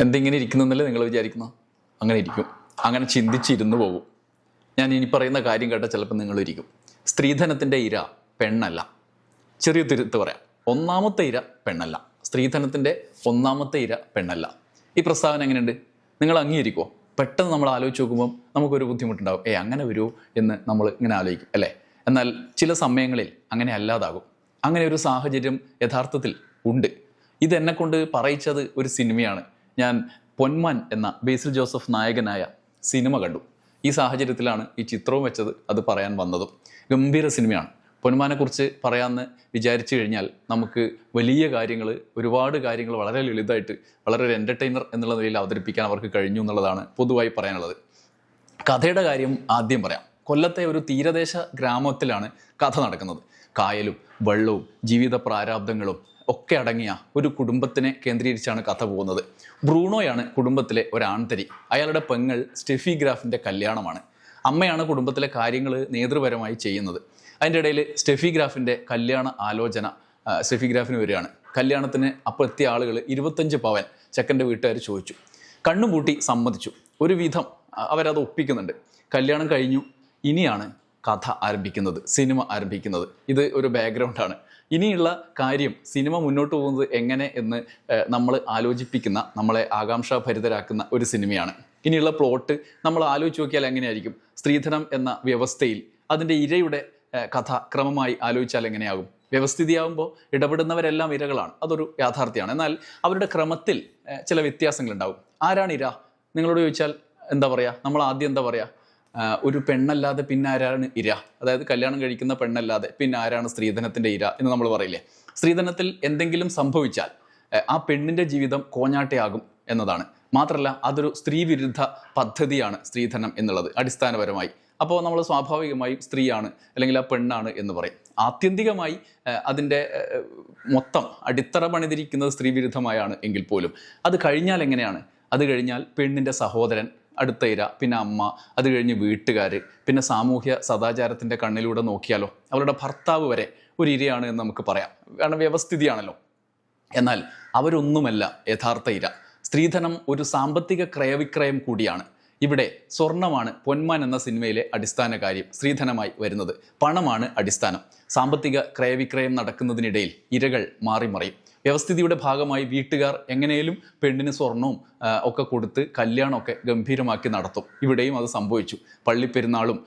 എന്തിങ്ങനെ ഇരിക്കുന്നെന്നല്ലേ നിങ്ങൾ വിചാരിക്കുന്നു? അങ്ങനെ ഇരിക്കും. അങ്ങനെ ചിന്തിച്ചിരുന്നു പോകും. ഞാൻ ഇനി പറയുന്ന കാര്യം കേട്ടാൽ ചിലപ്പോൾ നിങ്ങൾ ഇരിക്കും. സ്ത്രീധനത്തിന്റെ ഇര പെണ്ണല്ല. ചെറിയ തിരുത്ത് പറയാം. ഒന്നാമത്തെ ഇര പെണ്ണല്ല. സ്ത്രീധനത്തിന്റെ ഒന്നാമത്തെ ഇര പെണ്ണല്ല. ഈ പ്രസ്താവന എങ്ങനെയുണ്ട്? നിങ്ങൾ അംഗീകരിക്കുമോ പെട്ടെന്ന് നമ്മൾ ആലോചിച്ച് നോക്കുമ്പോൾ നമുക്കൊരു ബുദ്ധിമുട്ടുണ്ടാകും ഏ അങ്ങനെ വരുമോ എന്ന് നമ്മൾ ഇങ്ങനെ ആലോചിക്കും അല്ലേ? എന്നാൽ ചില സമയങ്ങളിൽ അങ്ങനെ അല്ലാതാകും. അങ്ങനെ ഒരു സാഹചര്യം യഥാർത്ഥത്തിൽ ഉണ്ട്. ഇതെന്നെ കൊണ്ട് പറയിച്ചത് ഒരു സിനിമയാണ്. ഞാൻ പൊന്മാൻ എന്ന ബേസിൽ ജോസഫ് നായകനായ സിനിമ കണ്ടു. ഈ സാഹചര്യത്തിലാണ് ഈ ചിത്രവും വെച്ചത് അത് പറയാൻ വന്നതും. ഗംഭീര സിനിമയാണ്. പൊന്മാനെക്കുറിച്ച് പറയാമെന്ന് വിചാരിച്ചു കഴിഞ്ഞാൽ നമുക്ക് വലിയ കാര്യങ്ങൾ ഒരുപാട് കാര്യങ്ങൾ വളരെ ലളിതമായിട്ട് വളരെ ഒരു എന്റർടൈനർ എന്നുള്ള നിലയിൽ അവതരിപ്പിക്കാൻ അവർക്ക് കഴിഞ്ഞു എന്നുള്ളതാണ് പൊതുവായി പറയാനുള്ളത്. കഥയുടെ കാര്യം ആദ്യം പറയാം. കൊല്ലത്തെ ഒരു തീരദേശ ഗ്രാമത്തിലാണ് കഥ നടക്കുന്നത്. കായലും വെള്ളവും ജീവിത പ്രാരാബ്ദങ്ങളും ഒക്കെ അടങ്ങിയ ഒരു കുടുംബത്തിനെ കേന്ദ്രീകരിച്ചാണ് കഥ പോകുന്നത്. ബ്രൂണോയാണ് കുടുംബത്തിലെ ഒരാൺതരി. അയാളുടെ പെങ്ങൾ സ്റ്റെഫി ഗ്രാഫിന്റെ കല്യാണമാണ്. അമ്മയാണ് കുടുംബത്തിലെ കാര്യങ്ങൾ നേതൃപരമായി ചെയ്യുന്നത്. അതിന്റെ ഇടയിൽ സ്റ്റെഫി ഗ്രാഫിന്റെ കല്യാണ ആലോചന സ്റ്റെഫി ഗ്രാഫിന് വരികയാണ്. കല്യാണത്തിന് അപ്പോൾ എത്തിയ ആളുകൾ ഇരുപത്തഞ്ച് പവൻ ചെക്കന്റെ വീട്ടുകാർ ചോദിച്ചു. കണ്ണുപൂട്ടി സമ്മതിച്ചു. ഒരു വിധം അവരത് ഒപ്പിക്കുന്നുണ്ട്. കല്യാണം കഴിഞ്ഞു. ഇനിയാണ് കഥ ആരംഭിക്കുന്നത് സിനിമ ആരംഭിക്കുന്നത്. ഇത് ഒരു ബാക്ക്ഗ്രൗണ്ടാണ് ഇനിയുള്ള കാര്യം സിനിമ മുന്നോട്ട് പോകുന്നത് എങ്ങനെ എന്ന് നമ്മൾ ആലോചിപ്പിക്കുന്ന നമ്മളെ ആകാംക്ഷാഭരിതരാക്കുന്ന ഒരു സിനിമയാണ്. ഇനിയുള്ള പ്ലോട്ട് നമ്മൾ ആലോചിച്ച് നോക്കിയാൽ എങ്ങനെയായിരിക്കും? സ്ത്രീധനം എന്ന വ്യവസ്ഥയിൽ അതിന്റെ ഇരയുടെ കഥ ക്രമമായി ആലോചിച്ചാൽ എങ്ങനെയാകും? വ്യവസ്ഥിതിയാകുമ്പോൾ ഇടപെടുന്നവരെല്ലാം ഇരകളാണ്. അതൊരു യാഥാർത്ഥ്യമാണ്. എന്നാൽ അവരുടെ ക്രമത്തിൽ ചില വ്യത്യാസങ്ങളുണ്ടാവും ആരാണ് ഇര? നിങ്ങളോട് ചോദിച്ചാൽ എന്താ പറയുക നമ്മൾ ആദ്യം എന്താ പറയുക ഒരു പെണ്ണല്ലാതെ പിന്നെ ആരാണ് ഇര? അതായത് കല്യാണം കഴിക്കുന്ന പെണ്ണല്ലാതെ പിന്നെ ആരാണ് സ്ത്രീധനത്തിന്റെ ഇര എന്ന് നമ്മൾ പറയില്ലേ? സ്ത്രീധനത്തിൽ എന്തെങ്കിലും സംഭവിച്ചാൽ ആ പെണ്ണിന്റെ ജീവിതം കോഞ്ഞാട്ടയാകും എന്നതാണ്. മാത്രമല്ല അതൊരു സ്ത്രീ വിരുദ്ധ പദ്ധതിയാണ് സ്ത്രീധനം എന്നുള്ളത് അടിസ്ഥാനപരമായി. അപ്പോൾ നമ്മൾ സ്വാഭാവികമായും സ്ത്രീയാണ് അല്ലെങ്കിൽ ആ പെണ്ണാണ് എന്ന് പറയും. ആത്യന്തികമായി അതിന്റെ മൊത്തം അടിത്തറ പണിതിരിക്കുന്നത് സ്ത്രീവിരുദ്ധമായാണ് എങ്കിൽ പോലും. അത് കഴിഞ്ഞാൽ എങ്ങനെയാണ്? അത് കഴിഞ്ഞാൽ പെണ്ണിന്റെ സഹോദരൻ അടുത്ത ഇര പിന്നെ അമ്മ അത് കഴിഞ്ഞ് വീട്ടുകാർ പിന്നെ സാമൂഹ്യ സദാചാരത്തിന്റെ കണ്ണിലൂടെ നോക്കിയാലോ അവരുടെ ഭർത്താവ് വരെ ഒരു ഇരയാണ് എന്ന് നമുക്ക് പറയാം. കാരണം വ്യവസ്ഥിതിയാണല്ലോ. എന്നാൽ അവരൊന്നുമല്ല യഥാർത്ഥ ഇര. സ്ത്രീധനം ഒരു സാമ്പത്തിക ക്രയവിക്രയം കൂടിയാണ്. ഇവിടെ സ്വർണമാണ് പൊന്മാൻ എന്ന സിനിമയിലെ അടിസ്ഥാന കാര്യം സ്ത്രീധനമായി വരുന്നത്. പണമാണ് അടിസ്ഥാനം. സാമ്പത്തിക ക്രയവിക്രയം നടക്കുന്നതിനിടയിൽ ഇരകൾ മാറി മറിയും വ്യവസ്ഥിതിയുടെ ഭാഗമായി വീട്ടുകാർ എങ്ങനെയും പെണ്ണിന് സ്വർണവും ഒക്കെ കൊടുത്ത് കല്യാണമൊക്കെ ഗംഭീരമാക്കി നടത്തും. ഇവിടെയും അത് സംഭവിച്ചു. പള്ളിപ്പെരുന്നാളും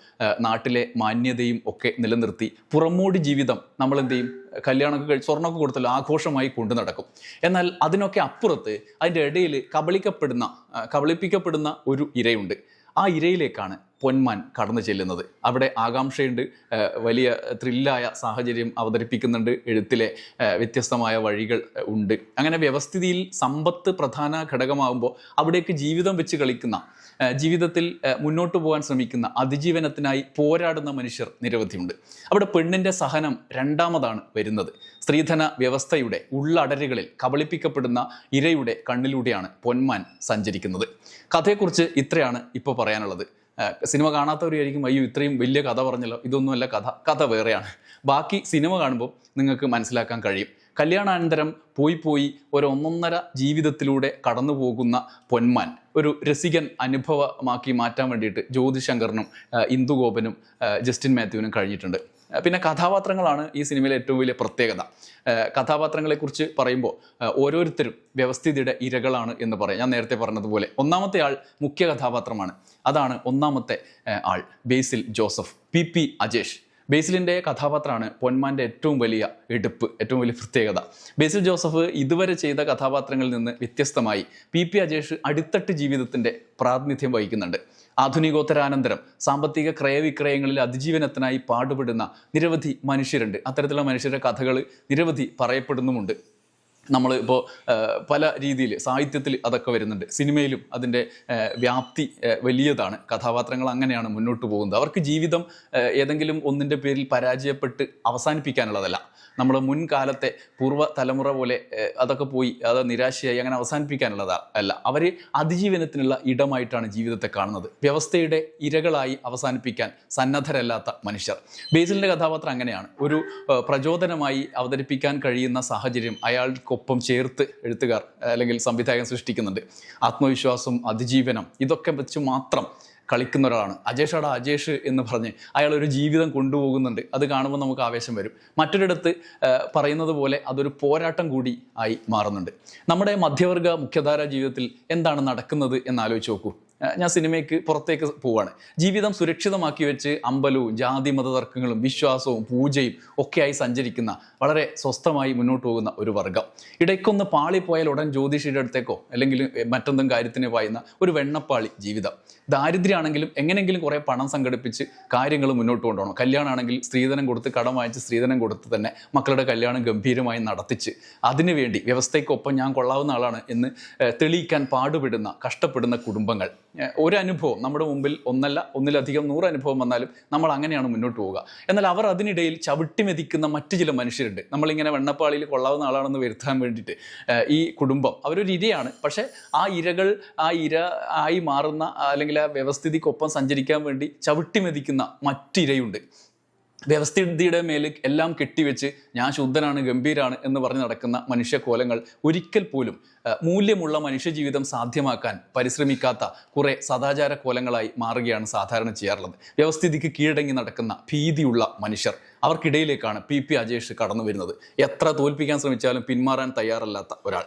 നാട്ടിലെ മാന്യതയും ഒക്കെ നിലനിർത്തി പുറമോടി ജീവിതം നമ്മൾ എന്ത് ചെയ്യും കല്യാണമൊക്കെ കഴിച്ച് സ്വർണമൊക്കെ കൊടുത്തല്ലോ ആഘോഷമായി കൊണ്ടു നടക്കും. എന്നാൽ അതിനൊക്കെ അപ്പുറത്ത് അതിന്റെ ഇടയിൽ കബളിക്കപ്പെടുന്ന കബളിപ്പിക്കപ്പെടുന്ന ഒരു ഇരയുണ്ട്. ആ ഇരയിലേക്കാണ് പൊന്മാൻ കടന്നു ചെല്ലുന്നത്. അവിടെ ആകാംക്ഷയുണ്ട്. വലിയ ത്രില്ലായ സാഹചര്യം അവതരിപ്പിക്കുന്നുണ്ട്. എഴുത്തിലെ വ്യത്യസ്തമായ വഴികൾ ഉണ്ട്. അങ്ങനെ വ്യവസ്ഥിതിയിൽ സമ്പത്ത് പ്രധാന ഘടകമാകുമ്പോൾ അവിടേക്ക് ജീവിതം വെച്ച് കളിക്കുന്ന ജീവിതത്തിൽ മുന്നോട്ട് പോകാൻ ശ്രമിക്കുന്ന അതിജീവനത്തിനായി പോരാടുന്ന മനുഷ്യർ നിരവധിയുണ്ട്. അവിടെ പെണ്ണിന്റെ സഹനം രണ്ടാമതാണ് വരുന്നത്. സ്ത്രീധന വ്യവസ്ഥയുടെ ഉള്ളടരുകളിൽ കബളിപ്പിക്കപ്പെടുന്ന ഇരയുടെ കണ്ണിലൂടെയാണ് പൊന്മാൻ സഞ്ചരിക്കുന്നത്. കഥയെക്കുറിച്ച് ഇത്രയാണ് ഇപ്പോൾ പറയാനുള്ളത്. സിനിമ കാണാത്തവരായിരിക്കും അയ്യോ ഇത്രയും വലിയ കഥ പറഞ്ഞല്ലോ ഇതൊന്നുമല്ല കഥ കഥ വേറെയാണ്. ബാക്കി സിനിമ കാണുമ്പോൾ നിങ്ങൾക്ക് മനസ്സിലാക്കാൻ കഴിയും. കല്യാണാനന്തരം പോയി പോയി ഒരു ഒന്നൊന്നര ജീവിതത്തിലൂടെ കടന്നു പോകുന്ന പൊന്മാൻ ഒരു രസികൻ അനുഭവമാക്കി മാറ്റാൻ വേണ്ടിയിട്ട് ജ്യോതിശങ്കറിനും ഇന്ദുഗോപനും ജസ്റ്റിൻ മാത്യുവിനും കഴിഞ്ഞിട്ടുണ്ട്. പിന്നെ കഥാപാത്രങ്ങളാണ് ഈ സിനിമയിലെ ഏറ്റവും വലിയ പ്രത്യേകത. കഥാപാത്രങ്ങളെക്കുറിച്ച് പറയുമ്പോൾ ഓരോരുത്തരും വ്യവസ്ഥിതിയുടെ ഇരകളാണ് എന്ന് പറയാം. ഞാൻ നേരത്തെ പറഞ്ഞതുപോലെ ഒന്നാമത്തെ ആൾ മുഖ്യ കഥാപാത്രമാണ്. അതാണ് ഒന്നാമത്തെ ആൾ ബേസിൽ ജോസഫ് പി പി അജേഷ്. ബേസിലിന്റെ കഥാപാത്രമാണ് പൊന്മാന്റെ ഏറ്റവും വലിയ എടുപ്പ് ഏറ്റവും വലിയ പ്രത്യേകത. ബേസിൽ ജോസഫ് ഇതുവരെ ചെയ്ത കഥാപാത്രങ്ങളിൽ നിന്ന് വ്യത്യസ്തമായി പി പി അജേഷ് അടിത്തട്ട് ജീവിതത്തിന്റെ പ്രാതിനിധ്യം വഹിക്കുന്നുണ്ട്. ആധുനികോത്തരാനന്തരം സാമ്പത്തിക ക്രയവിക്രയങ്ങളിൽ അതിജീവനത്തിനായി പാടുപെടുന്ന നിരവധി മനുഷ്യരുണ്ട്. അത്തരത്തിലുള്ള മനുഷ്യരുടെ കഥകൾ നിരവധി പറയപ്പെടുന്നുമുണ്ട്. നമ്മൾ ഇപ്പോൾ പല രീതിയിൽ സാഹിത്യത്തിൽ അതൊക്കെ വരുന്നുണ്ട്. സിനിമയിലും അതിന്റെ വ്യാപ്തി വലിയതാണ്. കഥാപാത്രങ്ങൾ അങ്ങനെയാണ് മുന്നോട്ട് പോകുന്നത്. അവർക്ക് ജീവിതം ഏതെങ്കിലും ഒന്നിന്റെ പേരിൽ പരാജയപ്പെട്ട് അവസാനിപ്പിക്കാനുള്ളതല്ല. നമ്മൾ മുൻകാലത്തെ പൂർവ തലമുറ പോലെ അതൊക്കെ പോയി അത് നിരാശയായി അങ്ങനെ അവസാനിപ്പിക്കാനുള്ളതാ അല്ല. അവർ അതിജീവനത്തിനുള്ള ഇടമായിട്ടാണ് ജീവിതത്തെ കാണുന്നത്. വ്യവസ്ഥയുടെ ഇരകളായി അവസാനിപ്പിക്കാൻ സന്നദ്ധരല്ലാത്ത മനുഷ്യർ. ബേസിലിന്റെ കഥാപാത്രം അങ്ങനെയാണ്. ഒരു പ്രചോദനമായി അവതരിപ്പിക്കാൻ കഴിയുന്ന സാഹചര്യം അയാൾക്ക് വ്യവസ്ഥിതിക്കൊപ്പം ചേർത്ത് എഴുത്തുകാർ അല്ലെങ്കിൽ സംവിധായകൻ സൃഷ്ടിക്കുന്നുണ്ട്. ആത്മവിശ്വാസം അതിജീവനം ഇതൊക്കെ വെച്ച് മാത്രം കളിക്കുന്ന ഒരാളാണ്. അജേഷാടാ അജേഷ് എന്ന് പറഞ്ഞ് അയാൾ ഒരു ജീവിതം കൊണ്ടുപോകുന്നുണ്ട്. അത് കാണുമ്പോൾ നമുക്ക് ആവേശം വരും. മറ്റൊരിടത്ത് പറയുന്നത് പോലെ അതൊരു പോരാട്ടം കൂടി ആയി മാറുന്നുണ്ട്. നമ്മുടെ മധ്യവർഗ മുഖ്യധാര ജീവിതത്തിൽ എന്താണ് നടക്കുന്നത് എന്ന് ആലോചിച്ച് നോക്കൂ. ഞാൻ സിനിമയ്ക്ക് പുറത്തേക്ക് പോവാണ്. ജീവിതം സുരക്ഷിതമാക്കി വെച്ച് അമ്പലവും ജാതി മത തർക്കങ്ങളും വിശ്വാസവും പൂജയും ഒക്കെയായി സഞ്ചരിക്കുന്ന വളരെ സ്വസ്ഥമായി മുന്നോട്ട് പോകുന്ന ഒരു വർഗം. ഇടയ്ക്കൊന്ന് പാളിപ്പോയാൽ ഉടൻ ജ്യോതിഷിയുടെ അടുത്തേക്കോ അല്ലെങ്കിൽ മറ്റെന്തെങ്കിലും കാര്യത്തിന് പായുന്ന ഒരു വെണ്ണപ്പാളി ജീവിതം. ദാരിദ്ര്യമാണെങ്കിലും എങ്ങനെയെങ്കിലും കുറേ പണം സംഘടിപ്പിച്ച് കാര്യങ്ങൾ മുന്നോട്ട് കൊണ്ടുപോകണം. കല്യാണമാണെങ്കിൽ സ്ത്രീധനം കൊടുത്ത് കടം വാങ്ങിച്ച് സ്ത്രീധനം കൊടുത്ത് തന്നെ മക്കളുടെ കല്യാണം ഗംഭീരമായി നടത്തിച്ച് അതിനുവേണ്ടി വ്യവസ്ഥയ്ക്കൊപ്പം ഞാൻ കൊള്ളാവുന്ന ആളാണ് എന്ന് തെളിയിക്കാൻ പാടുപെടുന്ന കഷ്ടപ്പെടുന്ന കുടുംബങ്ങൾ. ഒരു അനുഭവം നമ്മുടെ മുമ്പിൽ ഒന്നല്ല ഒന്നിലധികം നൂറ് അനുഭവം വന്നാലും നമ്മൾ അങ്ങനെയാണ് മുന്നോട്ട് പോവുക. എന്നാൽ അവർ അതിനിടയിൽ ചവിട്ടി മെതിക്കുന്ന മറ്റു ചില മനുഷ്യരുണ്ട്. നമ്മളിങ്ങനെ വെണ്ണപ്പാളിയിൽ കൊള്ളാവുന്ന ആളാണെന്ന് വരുത്താൻ വേണ്ടിയിട്ട് ഈ കുടുംബം അവരൊരു ഇരയാണ്. പക്ഷേ ആ ഇരകൾ ആ ഇര ആയി മാറുന്ന അല്ലെങ്കിൽ ആ വ്യവസ്ഥിതിക്കൊപ്പം സഞ്ചരിക്കാൻ വേണ്ടി ചവിട്ടി മെതിക്കുന്ന മറ്റിരയുണ്ട്. വ്യവസ്ഥിതിയുടെ മേൽ എല്ലാം കെട്ടിവെച്ച് ഞാൻ ശുദ്ധനാണ് ഗംഭീരാണ് എന്ന് പറഞ്ഞ് നടക്കുന്ന മനുഷ്യക്കോലങ്ങൾ ഒരിക്കൽ പോലും മൂല്യമുള്ള മനുഷ്യജീവിതം സാധ്യമാക്കാൻ പരിശ്രമിക്കാത്ത കുറേ സദാചാര കോലങ്ങളായി മാറുകയാണ് സാധാരണ ചെയ്യാറുള്ളത്. വ്യവസ്ഥിതിക്ക് കീഴടങ്ങി നടക്കുന്ന ഭീതിയുള്ള മനുഷ്യർ അവർക്കിടയിലേക്കാണ് പി പി അജേഷ് കടന്നു വരുന്നത് എത്ര തോൽപ്പിക്കാൻ ശ്രമിച്ചാലും പിന്മാറാൻ തയ്യാറല്ലാത്ത ഒരാൾ.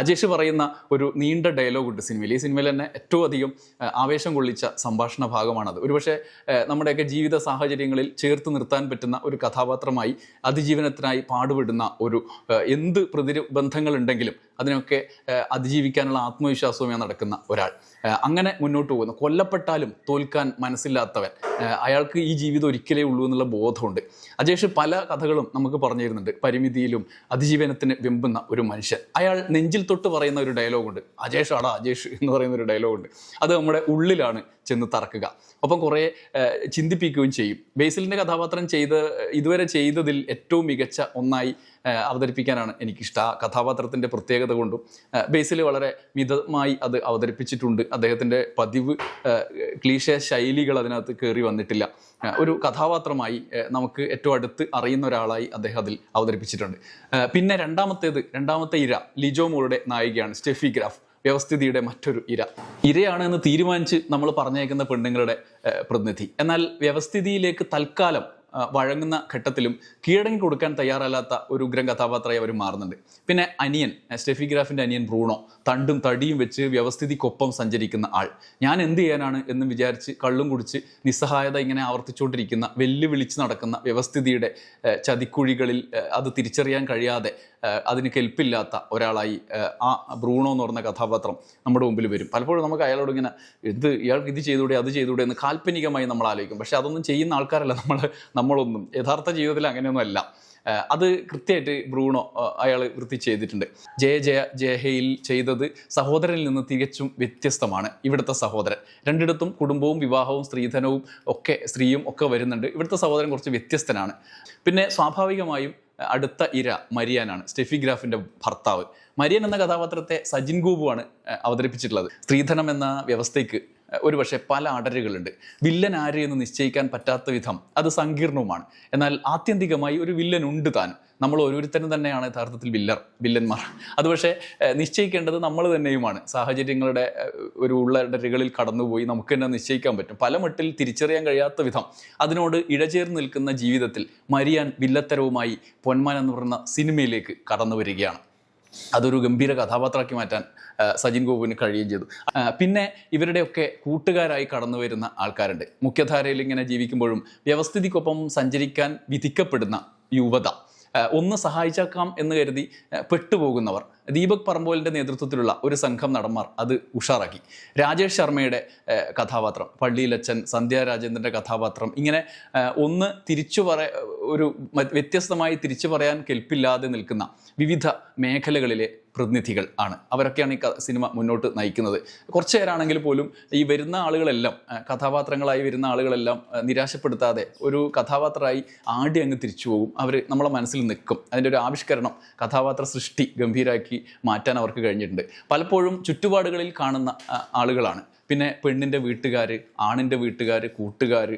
അജേഷ് പറയുന്ന ഒരു നീണ്ട ഡയലോഗ് ഉണ്ട് സിനിമയിൽ. ഈ സിനിമയിൽ തന്നെ ഏറ്റവും അധികം ആവേശം കൊള്ളിച്ച സംഭാഷണ ഭാഗമാണത്. ഒരുപക്ഷെ നമ്മുടെയൊക്കെ ജീവിത സാഹചര്യങ്ങളിൽ ചേർത്ത് നിർത്താൻ പറ്റുന്ന ഒരു കഥാപാത്രമായി അതിജീവനത്തിനായി പാടുപെടുന്ന ഒരു എന്ത് പ്രതിബന്ധങ്ങളുണ്ടെങ്കിലും അതിനൊക്കെ അതിജീവിക്കാനുള്ള ആത്മവിശ്വാസവുമായി നടക്കുന്ന ഒരാൾ. അങ്ങനെ മുന്നോട്ട് പോകുന്നു. കൊല്ലപ്പെട്ടാലും തോൽക്കാൻ മനസ്സില്ലാത്തവൻ. അയാൾക്ക് ഈ ജീവിതം ഒരിക്കലേ ഉള്ളൂ എന്നുള്ള ബോധമുണ്ട്. അജേഷ് പല കഥകളും നമുക്ക് പറഞ്ഞു തരുന്നുണ്ട് പരിമിതിയിലും അതിജീവനത്തിന് വെമ്പുന്ന ഒരു മനുഷ്യൻ. അയാൾ നെഞ്ചിൽ തൊട്ട് പറയുന്ന ഒരു ഡയലോഗുണ്ട് അജേഷ് ആടാ അജേഷ് എന്ന് പറയുന്ന ഒരു ഡയലോഗുണ്ട് അത് നമ്മുടെ ഉള്ളിലാണ് ചെന്ന് തറക്കുക. ഒപ്പം കുറേ ചിന്തിപ്പിക്കുകയും ചെയ്യും. ബേസിലിന്റെ കഥാപാത്രം ചെയ്ത് ഇതുവരെ ചെയ്തതിൽ ഏറ്റവും മികച്ച ഒന്നായി അവതരിപ്പിക്കാനാണ് എനിക്കിഷ്ടം. ആ കഥാപാത്രത്തിന്റെ പ്രത്യേകത കൊണ്ടും ബേസിൽ വളരെ മിതമായി അത് അവതരിപ്പിച്ചിട്ടുണ്ട്. അദ്ദേഹത്തിന്റെ പതിവ് ക്ലീശ ശൈലികൾ അതിനകത്ത് കയറി വന്നിട്ടില്ല. ഒരു കഥാപാത്രമായി നമുക്ക് ഏറ്റവും അടുത്ത് അറിയുന്ന ഒരാളായി അദ്ദേഹം അതിൽ അവതരിപ്പിച്ചിട്ടുണ്ട്. പിന്നെ രണ്ടാമത്തേത് രണ്ടാമത്തെ ഇര ലിജോ മോളുടെ നായികയാണ് സ്റ്റെഫി ഗ്രാഫ്. വ്യവസ്ഥിതിയുടെ മറ്റൊരു ഇര. ഇരയാണ് എന്ന് തീരുമാനിച്ച് നമ്മൾ പറഞ്ഞേക്കുന്ന പെണ്ണുങ്ങളുടെ പ്രതിനിധി. എന്നാൽ വ്യവസ്ഥിതിയിലേക്ക് തൽക്കാലം വഴങ്ങുന്ന ഘട്ടത്തിലും കീഴടങ്ങി കൊടുക്കാൻ തയ്യാറല്ലാത്ത ഒരു ഉഗ്രം കഥാപാത്രമായി അവർ മാറുന്നുണ്ട്. പിന്നെ അനിയൻ സ്റ്റെഫിഗ്രാഫിന്റെ അനിയൻ ബ്രൂണോ തണ്ടും തടിയും വെച്ച് വ്യവസ്ഥിതിക്കൊപ്പം സഞ്ചരിക്കുന്ന ആൾ. ഞാൻ എന്ത് ചെയ്യാനാണ് എന്ന് വിചാരിച്ച് കള്ളും കുടിച്ച് നിസ്സഹായത ഇങ്ങനെ ആവർത്തിച്ചുകൊണ്ടിരിക്കുന്ന വെല്ലുവിളിച്ച് നടക്കുന്ന വ്യവസ്ഥിതിയുടെ ചതിക്കുഴികളിൽ അത് തിരിച്ചറിയാൻ കഴിയാതെ അതിന് കെൽപ്പില്ലാത്ത ഒരാളായി ആ, ബ്രൂണോ എന്ന് പറഞ്ഞ കഥാപാത്രം നമ്മുടെ മുമ്പിൽ വരും. പലപ്പോഴും നമുക്ക് അയാളോട് ഇങ്ങനെ ഇത് ഇയാൾക്ക് ഇത് ചെയ്തൂടെ അത് ചെയ്തൂടെ എന്ന് കാൽപ്പനികമായി നമ്മൾ ആലോചിക്കും. പക്ഷേ അതൊന്നും ചെയ്യുന്ന ആൾക്കാരല്ല നമ്മൾ നമ്മളൊന്നും. യഥാർത്ഥ ജീവിതത്തിൽ അങ്ങനെയൊന്നും അല്ല. അത് കൃത്യമായിട്ട് ബ്രൂണോ അയാൾ വൃത്തി ചെയ്തിട്ടുണ്ട്. ജയ ജയ ജയഹയിൽ ചെയ്തത് സഹോദരനിൽ നിന്ന് തികച്ചും വ്യത്യസ്തമാണ് ഇവിടുത്തെ സഹോദരൻ. രണ്ടിടത്തും കുടുംബവും വിവാഹവും സ്ത്രീധനവും ഒക്കെ സ്ത്രീയും ഒക്കെ വരുന്നുണ്ട്. ഇവിടുത്തെ സഹോദരൻ കുറച്ച് വ്യത്യസ്തനാണ്. പിന്നെ സ്വാഭാവികമായും അടുത്ത ഇര മരിയാനാണ് സ്റ്റെഫി ഗ്രാഫിന്റെ ഭർത്താവ്. മരിയൻ എന്ന കഥാപാത്രത്തെ സജിൻ ഗോപുവാണ് അവതരിപ്പിച്ചിട്ടുള്ളത്. സ്ത്രീധനം എന്ന വ്യവസ്ഥയ്ക്ക് ഒരുപക്ഷെ പല അടരുകളുണ്ട്. വില്ലൻ ആര് എന്ന് നിശ്ചയിക്കാൻ പറ്റാത്ത വിധം അത് സങ്കീർണവുമാണ്. എന്നാൽ ആത്യന്തികമായി ഒരു വില്ലൻ ഉണ്ട് താൻ. നമ്മൾ ഓരോരുത്തരും തന്നെയാണ് യഥാർത്ഥത്തിൽ വില്ലർ വില്ലന്മാർ. അത് പക്ഷേ നിശ്ചയിക്കേണ്ടത് നമ്മൾ തന്നെയുമാണ്. സാഹചര്യങ്ങളുടെ ഒരു ഉള്ളടരുകളിൽ കടന്നുപോയി നമുക്ക് തന്നെ നിശ്ചയിക്കാൻ പറ്റും. പല മട്ടിൽ തിരിച്ചറിയാൻ കഴിയാത്ത വിധം. അതിനോട് ഇഴചേർന്ന് നിൽക്കുന്ന ജീവിതത്തിൽ മരിയാൻ വില്ലത്തരവുമായി പൊന്മാൻ എന്ന് പറയുന്ന സിനിമയിലേക്ക് കടന്നു വരികയാണ്. അതൊരു ഗംഭീര കഥാപാത്രമാക്കി മാറ്റാൻ സജിൻ ഗോപുവിന് കഴിയുകയും ചെയ്തു. പിന്നെ ഇവരുടെയൊക്കെ കൂട്ടുകാരായി കടന്നു വരുന്ന ആൾക്കാരുണ്ട്. മുഖ്യധാരയിൽ ഇങ്ങനെ ജീവിക്കുമ്പോഴും വ്യവസ്ഥിതിക്കൊപ്പം സഞ്ചരിക്കാൻ വിധിക്കപ്പെടുന്ന യുവത. ഒന്ന് സഹായിച്ചേക്കാം എന്ന് കരുതി പെട്ടുപോകുന്നവർ. ദീപക് പറമ്പോലിന്റെ നേതൃത്വത്തിലുള്ള ഒരു സംഘം നടന്മാർ അത് ഉഷാറാക്കി. രാജേഷ് ശർമ്മയുടെ കഥാപാത്രം പള്ളിയിലച്ചൻ സന്ധ്യ രാജേന്ദ്രന്റെ കഥാപാത്രം ഇങ്ങനെ ഒന്ന് തിരിച്ചു പറ ഒരു വ്യത്യസ്തമായി തിരിച്ചു പറയാൻ കെൽപ്പില്ലാതെ നിൽക്കുന്ന വിവിധ മേഖലകളിലെ പ്രതിനിധികൾ ആണ്. അവരൊക്കെയാണ് ഈ സിനിമ മുന്നോട്ട് നയിക്കുന്നത്. കുറച്ചു പേരാണെങ്കിൽ പോലും ഈ വരുന്ന ആളുകളെല്ലാം കഥാപാത്രങ്ങളായി വരുന്ന ആളുകളെല്ലാം നിരാശപ്പെടുത്താതെ ഒരു കഥാപാത്രമായി ആടി അങ്ങ് തിരിച്ചു പോകും. അവർ നമ്മളെ മനസ്സിൽ നിൽക്കും. അതിന്റെ ഒരു ആവിഷ്കരണം കഥാപാത്ര സൃഷ്ടി ഗംഭീരാക്കി മാറ്റാൻ അവർക്ക് കഴിഞ്ഞിട്ടുണ്ട്. പലപ്പോഴും ചുറ്റുപാടുകളിൽ കാണുന്ന ആളുകളാണ്. പിന്നെ പെണ്ണിന്റെ വീട്ടുകാർ ആണിന്റെ വീട്ടുകാർ കൂട്ടുകാർ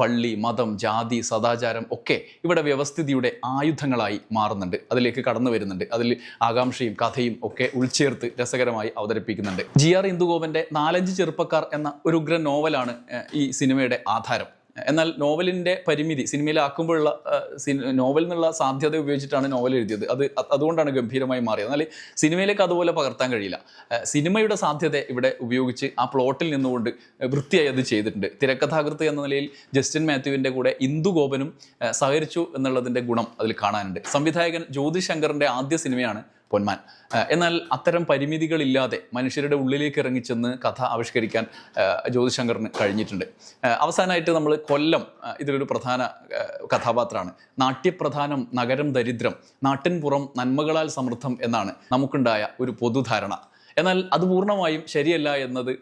പള്ളി മതം ജാതി സദാചാരം ഒക്കെ ഇവിടെ വ്യവസ്ഥിതിയുടെ ആയുധങ്ങളായി മാറുന്നുണ്ട്. അതിലേക്ക് കടന്നു വരുന്നുണ്ട്. അതിൽ ആകാംക്ഷയും കഥയും ഒക്കെ ഉൾച്ചേർത്ത് രസകരമായി അവതരിപ്പിക്കുന്നുണ്ട്. ജി ആർ ഇന്ദുഗോപന്റെ നാലഞ്ച് ചെറുപ്പക്കാർ എന്ന ഒരു ഉഗ്ര നോവലാണ് ഈ സിനിമയുടെ ആധാരം. എന്നാൽ നോവലിന്റെ പരിമിതി സിനിമയിലാക്കുമ്പോഴുള്ള നോവൽ എന്നുള്ള സാധ്യത ഉപയോഗിച്ചിട്ടാണ് നോവൽ എഴുതിയത്. അത് അതുകൊണ്ടാണ് ഗംഭീരമായി മാറിയത്. എന്നാൽ സിനിമയിലേക്ക് അതുപോലെ പകർത്താൻ കഴിയില്ല. സിനിമയുടെ സാധ്യത ഇവിടെ ഉപയോഗിച്ച് ആ പ്ലോട്ടിൽ നിന്നുകൊണ്ട് വൃത്തിയായി അത് ചെയ്തിട്ടുണ്ട്. തിരക്കഥാകൃത്ത് എന്ന നിലയിൽ ജസ്റ്റിൻ മാത്യുവിന്റെ കൂടെ ഇന്ദുഗോപനും സഹകരിച്ചു എന്നുള്ളതിന്റെ ഗുണം അതിൽ കാണാനുണ്ട്. സംവിധായകൻ ജ്യോതി ശങ്കറിന്റെ ആദ്യ സിനിമയാണ് പൊന്മാൻ. എന്നാൽ അത്തരം പരിമിതികളില്ലാതെ മനുഷ്യരുടെ ഉള്ളിലേക്ക് ഇറങ്ങിച്ചെന്ന് കഥ ആവിഷ്കരിക്കാൻ ജ്യോതിശങ്കറിന് കഴിഞ്ഞിട്ടുണ്ട്. അവസാനമായിട്ട് നമ്മൾ കൊല്ലം ഇതിലൊരു പ്രധാന കഥാപാത്രമാണ്. നാട്യപ്രധാനം നഗരം ദരിദ്രം നാട്ടിൻപുറം നന്മകളാൽ സമൃദ്ധം എന്നാണ് നമുക്കുണ്ടായ ഒരു പൊതുധാരണ. എന്നാൽ അത് പൂർണമായും ശരിയല്ല എന്നത്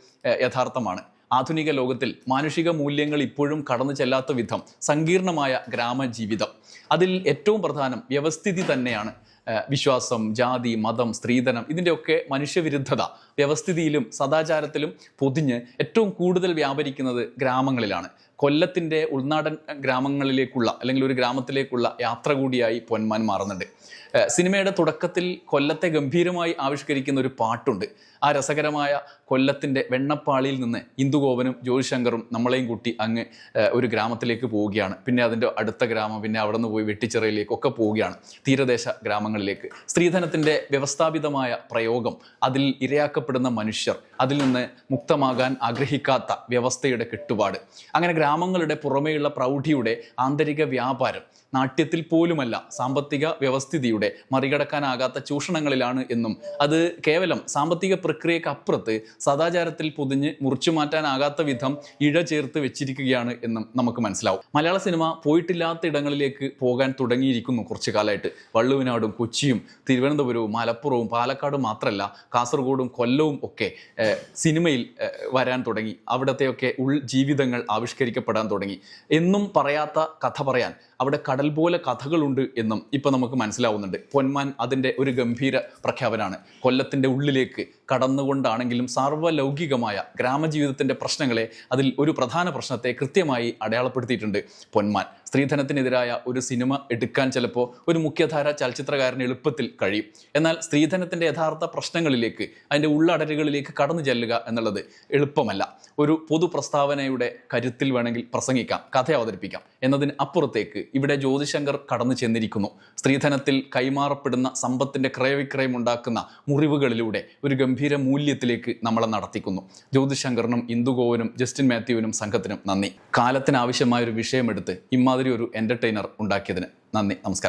യഥാർത്ഥമാണ്. ആധുനിക ലോകത്തിൽ മാനുഷിക മൂല്യങ്ങൾ ഇപ്പോഴും കടന്നു ചെല്ലാത്ത വിധം സങ്കീർണമായ ഗ്രാമജീവിതം. അതിൽ ഏറ്റവും പ്രധാനം വ്യവസ്ഥിതി തന്നെയാണ്. വിശ്വാസം ജാതി മതം സ്ത്രീധനം ഇതിന്റെയൊക്കെ മനുഷ്യവിരുദ്ധത വ്യവസ്ഥിതിയിലും സദാചാരത്തിലും പൊതിഞ്ഞ് ഏറ്റവും കൂടുതൽ വ്യാപരിക്കുന്നത് ഗ്രാമങ്ങളിലാണ്. കൊല്ലത്തിന്റെ ഉൾനാടൻ ഗ്രാമങ്ങളിലേക്കുള്ള അല്ലെങ്കിൽ ഒരു ഗ്രാമത്തിലേക്കുള്ള യാത്ര കൂടിയായി പൊന്മാൻ മാറുന്നുണ്ട്. സിനിമയുടെ തുടക്കത്തിൽ കൊല്ലത്തെ ഗംഭീരമായി ആവിഷ്കരിക്കുന്ന ഒരു പാട്ടുണ്ട്. ആ രസകരമായ കൊല്ലത്തിന്റെ വെണ്ണപ്പാളിയിൽ നിന്ന് ഇന്ദുഗോപനും ജ്യോതിശങ്കറും നമ്മളെയും കൂട്ടി അങ്ങ് ഒരു ഗ്രാമത്തിലേക്ക് പോവുകയാണ്. പിന്നെ അതിന്റെ അടുത്ത ഗ്രാമം പിന്നെ അവിടെ നിന്ന് പോയി വെട്ടിച്ചിറയിലേക്കൊക്കെ പോവുകയാണ് തീരദേശ ഗ്രാമങ്ങളിലേക്ക്. സ്ത്രീധനത്തിന്റെ വ്യവസ്ഥാപിതമായ പ്രയോഗം അതിൽ ഇരയാക്കപ്പെടുന്ന മനുഷ്യർ അതിൽ നിന്ന് മുക്തമാകാൻ ആഗ്രഹിക്കാത്ത വ്യവസ്ഥയുടെ കെട്ടുപാട്. അങ്ങനെ ഗ്രാമങ്ങളുടെ പുറമേയുള്ള പ്രൗഢിയുടെ ആന്തരിക വ്യാപാരം. നാട്യത്തിൽ പോലുമല്ല സാമ്പത്തിക വ്യവസ്ഥിതിയുടെ മറികടക്കാനാകാത്ത ചൂഷണങ്ങളിലാണ് എന്നും. അത് കേവലം സാമ്പത്തിക പ്രക്രിയക്ക് അപ്പുറത്ത് സദാചാരത്തിൽ പൊതിഞ്ഞ് മുറിച്ചു മാറ്റാനാകാത്ത വിധം ഇഴ ചേർത്ത് വെച്ചിരിക്കുകയാണ് എന്നും നമുക്ക് മനസ്സിലാവും. മലയാള സിനിമ പോയിട്ടില്ലാത്ത ഇടങ്ങളിലേക്ക് പോകാൻ തുടങ്ങിയിരിക്കുന്നു കുറച്ചു കാലമായിട്ട്. വള്ളുവിനാടും കൊച്ചിയും തിരുവനന്തപുരവും മലപ്പുറവും പാലക്കാടും മാത്രമല്ല കാസർഗോഡും കൊല്ലവും ഒക്കെ സിനിമയിൽ വരാൻ തുടങ്ങി. അവിടത്തെയൊക്കെ ഉൾ ജീവിതങ്ങൾ ആവിഷ്കരിക്കപ്പെടാൻ തുടങ്ങി. എന്നും പറയാത്ത കഥ പറയാൻ അവിടെ കടൽ പോലെ കഥകളുണ്ട് എന്നും ഇപ്പം നമുക്ക് മനസ്സിലാവുന്നുണ്ട്. പൊന്മാൻ അതിന്റെ ഒരു ഗംഭീര പ്രഖ്യാപനമാണ് കൊല്ലത്തിന്റെ ഉള്ളിലേക്ക് കടന്നുകൊണ്ടാണെങ്കിലും സാർവലൗകികമായ ഗ്രാമജീവിതത്തിന്റെ പ്രശ്നങ്ങളെ അതിൽ ഒരു പ്രധാന പ്രശ്നത്തെ കൃത്യമായി അടയാളപ്പെടുത്തിയിട്ടുണ്ട് പൊന്മാൻ. സ്ത്രീധനത്തിനെതിരായ ഒരു സിനിമ എടുക്കാൻ ചിലപ്പോൾ ഒരു മുഖ്യധാര ചലച്ചിത്രകാരന് എളുപ്പത്തിൽ കഴിയും. എന്നാൽ സ്ത്രീധനത്തിന്റെ യഥാർത്ഥ പ്രശ്നങ്ങളിലേക്ക് അതിന്റെ ഉള്ളടരുകളിലേക്ക് കടന്നു ചെല്ലുക എന്നുള്ളത് എളുപ്പമല്ല. ഒരു പൊതു പ്രസ്താവനയുടെ കരുത്തിൽ വേണമെങ്കിൽ പ്രസംഗിക്കാം കഥ അവതരിപ്പിക്കാം എന്നതിന് അപ്പുറത്തേക്ക് ഇവിടെ ജ്യോതിശങ്കർ കടന്നു ചെന്നിരിക്കുന്നു. സ്ത്രീധനത്തിൽ കൈമാറപ്പെടുന്ന സമ്പത്തിന്റെ ക്രയവിക്രയം ഉണ്ടാക്കുന്ന മുറിവുകളിലൂടെ ഒരു ഗംഭീര മൂല്യത്തിലേക്ക് നമ്മളെ നടത്തിക്കുന്നു. ജ്യോതിശങ്കറിനും ഇന്ദുഗോവനും ജസ്റ്റിൻ മാത്യുവിനും സംഘത്തിനും നന്ദി. കാലത്തിനാവശ്യമായ ഒരു വിഷയമെടുത്ത് ഇമാതിരി ഒരു എന്റർടൈനർ ഉണ്ടാക്കിയതിന് നന്ദി. നമസ്കാരം.